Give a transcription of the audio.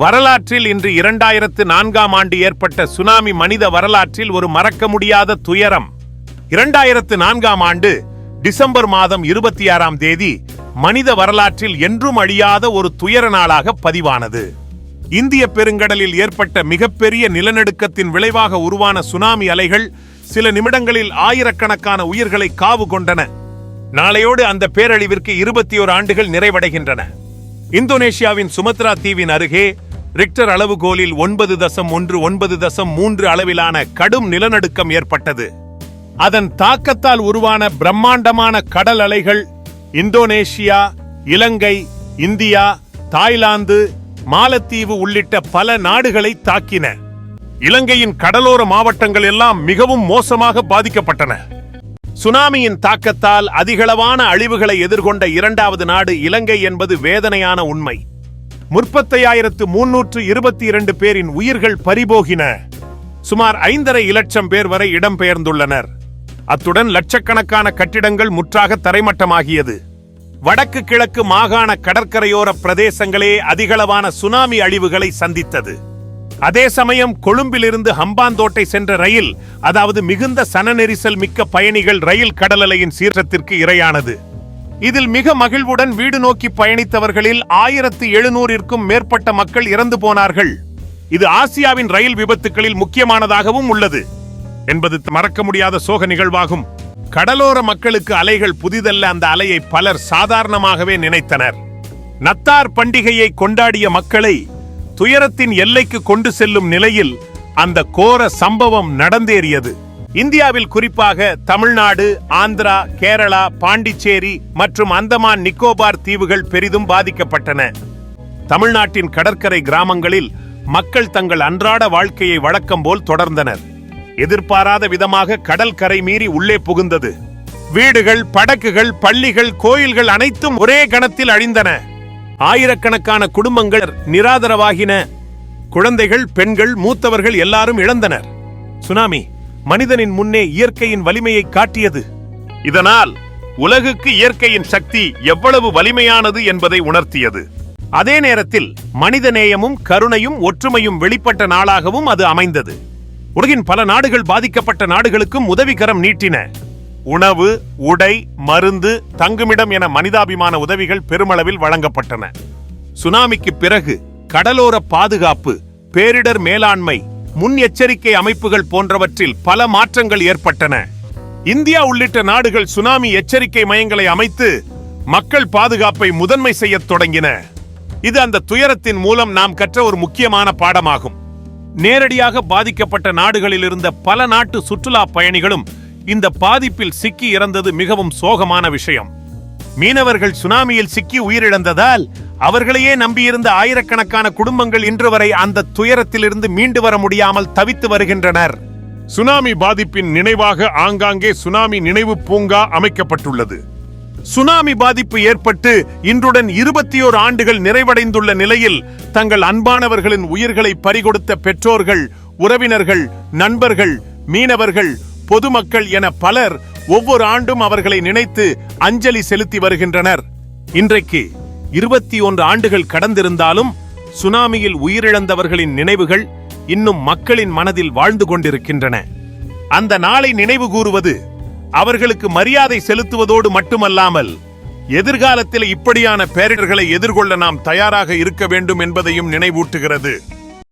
வரலாற்றில் இன்று இரண்டாயிரத்து நான்காம் ஆண்டு ஏற்பட்ட சுனாமி மனித வரலாற்றில் ஒரு மறக்க முடியாத துயரம். இரண்டாயிரத்து நான்காம் ஆண்டு டிசம்பர் மாதம் இருபத்தி ஆறாம் தேதி மனித வரலாற்றில் என்றும் அழியாத ஒரு துயர நாளாக பதிவானது. இந்திய பெருங்கடலில் ஏற்பட்ட மிகப்பெரிய நிலநடுக்கத்தின் விளைவாக உருவான சுனாமி அலைகள் சில நிமிடங்களில் ஆயிரக்கணக்கான உயிர்களை காவு கொண்டன. நாளையோடு அந்த பேரழிவிற்கு இருபத்தி ஓரு ஆண்டுகள் நிறைவடைகின்றன. இந்தோனேஷியாவின் சுமத்ரா தீவின் அருகே ரிக்டர் அளவுகோலில் ஒன்பது தசம் ஒன்று ஒன்பது தசம் மூன்று அளவிலான கடும் நிலநடுக்கம் ஏற்பட்டது. அதன் தாக்கத்தால் உருவான பிரம்மாண்டமான கடல் அலைகள் இந்தோனேஷியா இலங்கை இந்தியா தாய்லாந்து மாலத்தீவு உள்ளிட்ட பல நாடுகளை தாக்கின. இலங்கையின் கடலோர மாவட்டங்கள் எல்லாம் மிகவும் மோசமாக பாதிக்கப்பட்டன. சுனாமியின் தாக்கத்தால் அதிகளவான அழிவுகளை எதிர்கொண்ட இரண்டாவது நாடு இலங்கை என்பது வேதனையான உண்மை. முப்பத்தையாயிரத்து முன்னூற்று இருபத்தி இரண்டு பேரின் உயிர்கள் பறிபோகின. சுமார் ஐந்தரை இலட்சம் பேர் வரை இடம்பெயர்ந்துள்ளனர். அத்துடன் லட்சக்கணக்கான கட்டிடங்கள் முற்றாக தரைமட்டமாகியது. வடக்கு கிழக்கு மாகாண கடற்கரையோர பிரதேசங்களே அதிகளவான சுனாமி அழிவுகளை சந்தித்தது. அதே சமயம் கொழும்பிலிருந்து ஹம்பாந்தோட்டை சென்ற ரயில் அதாவது மிகுந்த சன நெரிசல் மிக்க பயணிகள் ரயில் கடலலையின் சீற்றத்திற்கு இரையானது. இதில் மிக மகிழ்வுடன் வீடு நோக்கி பயணித்தவர்களில் ஆயிரத்து எழுநூறிற்கும் மேற்பட்ட மக்கள் இறந்து போனார்கள். இது ஆசியாவின் ரயில் விபத்துகளில் முக்கியமானதாகவும் உள்ளது. என்பது மறக்க முடியாத சோக நிகழ்வாகும். கடலோர மக்களுக்கு அலைகள் புதிதல்ல அந்த அலையை பலர் சாதாரணமாகவே நினைத்தனர். நத்தார் பண்டிகையை கொண்டாடிய மக்களை துயரத்தின் எல்லைக்கு கொண்டு செல்லும் நிலையில் அந்த கோர சம்பவம் நடந்தேறியது. இந்தியாவில் குறிப்பாக தமிழ்நாடு ஆந்திரா கேரளா பாண்டிச்சேரி மற்றும் அந்தமான் நிக்கோபார் தீவுகள் பெரிதும் பாதிக்கப்பட்டன. தமிழ்நாட்டின் கடற்கரை கிராமங்களில் மக்கள் தங்கள் அன்றாட வாழ்க்கையை வழக்கம் போல் தொடர்ந்தனர். எதிர்பாராத விதமாக கடல் கரை மீறி உள்ளே புகுந்தது. வீடுகள் படகுகள் பள்ளிகள் கோயில்கள் அனைத்தும் ஒரே கணத்தில் அழிந்தன. ஆயிரக்கணக்கான குடும்பங்கள் நிராதரவாகின. குழந்தைகள் பெண்கள் மூத்தவர்கள் எல்லாரும் இழந்தனர். சுனாமி மனிதனின் முன்னே இயற்கையின் வலிமையை காட்டியது. இதனால் உலகுக்கு இயற்கையின் சக்தி எவ்வளவு வலிமையானது என்பதை உணர்த்தியது. அதே நேரத்தில் மனிதநேயமும் கருணையும் ஒற்றுமையும் வெளிப்பட்ட நாளாகவும் அது அமைந்தது. உலகின் பல நாடுகள் பாதிக்கப்பட்ட நாடுகளுக்கும் உதவிகரம் நீட்டின. உணவு உடை மருந்து தங்குமிடம் என மனிதாபிமான உதவிகள் பெருமளவில் வழங்கப்பட்டன. சுனாமிக்கு பிறகு கடலோர பாதுகாப்பு பேரிடர் மேலாண்மை முன் எச்சரிக்கை அமைப்புகள் போன்றவற்றில் பல மாற்றங்கள் ஏற்பட்டன. இந்தியா உள்ளிட்ட நாடுகள் சுனாமி எச்சரிக்கை மையங்களை அமைத்து மக்கள் பாதுகாப்பை முதன்மை செய்யத் தொடங்கின. இது அந்த துயரத்தின் மூலம் நாம் கற்ற ஒரு முக்கியமான பாடமாகும். நேரடியாக பாதிக்கப்பட்ட நாடுகளில் இருந்த பல நாட்டு சுற்றுலா பயணிகளும் இந்த பாதிப்பில் சிக்கி இறந்தது மிகவும் சோகமான விஷயம். மீனவர்கள் சுனாமியில் சிக்கி உயிரிழந்ததால் அவர்களையே நம்பியிருந்த ஆயிரக்கணக்கான குடும்பங்கள் இன்று வரை அந்த துயரத்திலிருந்து மீண்டு வர முடியாமல் தவித்து வருகின்றனர். சுனாமி பாதிப்பின் நினைவாக ஆங்காங்கே சுனாமி நினைவு பூங்கா அமைக்கப்பட்டுள்ளது. சுனாமி பாதிப்பு ஏற்பட்டு இன்றுடன் இருபத்தி ஓரு ஆண்டுகள் நிறைவடைந்துள்ள நிலையில் தங்கள் அன்பானவர்களின் உயிர்களை பறிகொடுத்த பெற்றோர்கள் உறவினர்கள் நண்பர்கள் மீனவர்கள் பொதுமக்கள் என பலர் ஒவ்வொரு ஆண்டும் அவர்களை நினைத்து அஞ்சலி செலுத்தி வருகின்றனர். இன்றைக்கு இருபத்தி ஒன்று ஆண்டுகள் கடந்திருந்தாலும் சுனாமியில் உயிரிழந்தவர்களின் நினைவுகள் இன்னும் மக்களின் மனதில் வாழ்ந்து கொண்டிருக்கின்றன. அந்த நாளை நினைவு கூறுவது அவர்களுக்கு மரியாதை செலுத்துவதோடு மட்டுமல்லாமல் எதிர்காலத்தில் இப்படியான பேரிடர்களை எதிர்கொள்ள நாம் தயாராக இருக்க வேண்டும் என்பதையும் நினைவூட்டுகிறது.